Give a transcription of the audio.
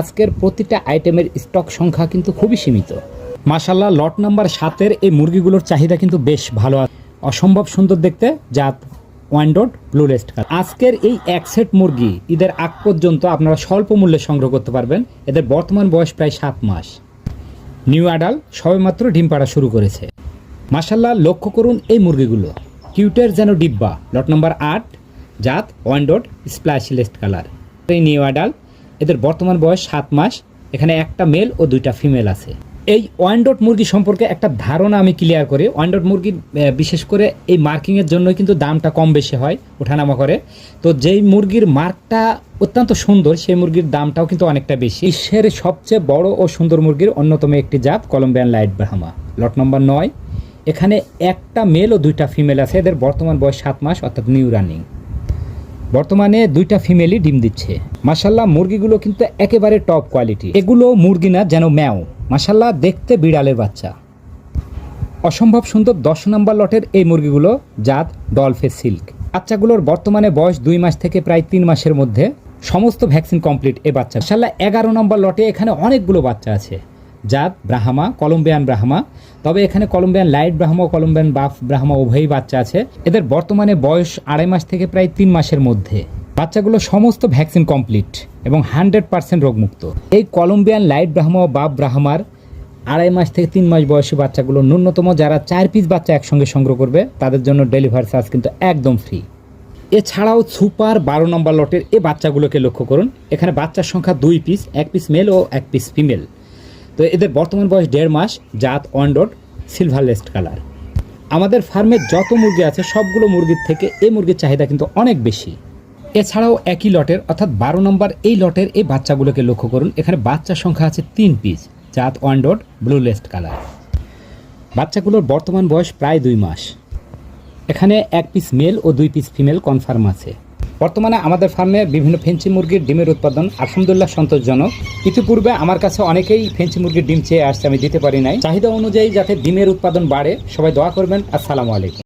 আজকের প্রতিটা আইটেমের স্টক সংখ্যা কিন্তু খুবই সীমিত। মাসাল্লাহ লট নাম্বার সাতের এই মুরগিগুলোর চাহিদা কিন্তু বেশ ভালো অসম্ভব সুন্দর দেখতে, জাত ওয়ান্ডোড ব্লু রেস্ট আজকের এই এক সেট মুরগি, ঈদের আগ পর্যন্ত আপনারা স্বল্প মূল্যে সংগ্রহ করতে পারবেন। এদের বর্তমান বয়স প্রায় সাত মাস। নিউ অ্যাডাল সবেমাত্র ডিম পাড়া শুরু করেছে। মাসাল্লাহ লক্ষ্য করুন এই মুরগিগুলো। কিউটের যেন ডিব্বা। লট নাম্বার আট, জাত ওয়ান ওয়ান্ডোড স্প্ল্যাশলেস্ট কালার এই নিউ অ্যাডাল এদের বর্তমান বয়স সাত মাস। এখানে একটা মেল ও দুইটা ফিমেল আছে। এই ওয়ান্ডোট মুরগি সম্পর্কে একটা ধারণা আমি ক্লিয়ার করি। ওয়ান্ডোট মুরগি বিশেষ করে এই মার্কিংয়ের জন্য কিন্তু দামটা কম বেশি হয় ওঠানামা করে। তো যেই মুরগির মার্কটা অত্যন্ত সুন্দর, সেই মুরগির দামটাও কিন্তু অনেকটা বেশি। বিশ্বের সবচেয়ে বড় ও সুন্দর মুরগির অন্যতম একটি জাত Columbian light Brahma. Lot number নয়। এখানে একটা মেল ও দুইটা ফিমেল আছে। এদের বর্তমান বয়স সাত মাস, অর্থাৎ নিউ রানিং বর্তমানে দুইটা ফিমেলই ডিম দিচ্ছে। মাসাল্লাহ মুরগিগুলো কিন্তু একেবারে টপ কোয়ালিটি এগুলো মুরগি না, যেন ম্যাও। মাসাল্লাহ দেখতে বিড়ালের বাচ্চা। অসম্ভব সুন্দর দশ নম্বর লটের এই মুরগিগুলো, জাত ডলফে সিল্ক। বাচ্চাগুলোর বর্তমানে বয়স দুই মাস থেকে প্রায় তিন মাসের মধ্যে সমস্ত ভ্যাকসিন কমপ্লিট এ বাচ্চা। মাসাল্লাহ এগারো নম্বর লটে এখানে অনেকগুলো বাচ্চা আছে। জাত, ব্রাহ্মা, কলম্বিয়ান ব্রাহ্মা। তবে এখানে Colombian light Brahma, Colombian buff Brahma, উভয়ই বাচ্চা আছে। এদের বর্তমানে বয়স আড়াই মাস থেকে প্রায় তিন মাসের মধ্যে। বাচ্চাগুলো সমস্ত ভ্যাকসিন কমপ্লিট এবং হান্ড্রেড পার্সেন্ট রোগমুক্ত। এই কলম্বিয়ান লাইট ব্রাহ্মা বাপ ব্রাহ্মার আড়াই মাস থেকে তিন মাস বয়সী বাচ্চাগুলো ন্যূনতম যারা চার পিস বাচ্চা একসঙ্গে সংগ্রহ করবে, তাদের জন্য ডেলিভারি চার্জ কিন্তু একদম ফ্রি। এছাড়াও সুপার বারো নম্বর লটের এই বাচ্চাগুলোকে লক্ষ্য করুন। এখানে বাচ্চার সংখ্যা দুই পিস, এক পিস মেল ও এক পিস ফিমেল। তো এদের বর্তমান বয়স দেড় মাস, জাত ওয়ান্ডোড সিলভার লেস্ট কালার আমাদের ফার্মে যত মুরগি আছে, সবগুলো মুরগির থেকে এই মুরগির চাহিদা কিন্তু অনেক বেশি। এছাড়াও একই লটের, অর্থাৎ বারো নম্বর এই লটের এই বাচ্চাগুলোকে লক্ষ্য করুন, এখানে বাচ্চার সংখ্যা আছে তিন পিস জাত ওয়ান্ডোড ব্লু লেস্ট কালার বাচ্চাগুলোর বর্তমান বয়স প্রায় দুই মাস। এখানে এক পিস মেল ও দুই পিস ফিমেল কনফার্ম আছে। বর্তমানে আমাদের ফার্মে বিভিন্ন ফেন্সি মুরগির ডিমের উৎপাদন আলহামদুলিল্লাহ সন্তোষজনক। ইতিপূর্বে আমার কাছে অনেকেই ফেন্সি মুরগির ডিম চেয়ে আসছে, আমি দিতে পারি নাই। চাহিদা অনুযায়ী যাতে ডিমের উৎপাদন বাড়ে, সবাই দোয়া করবেন। আসসালামু আলাইকুম।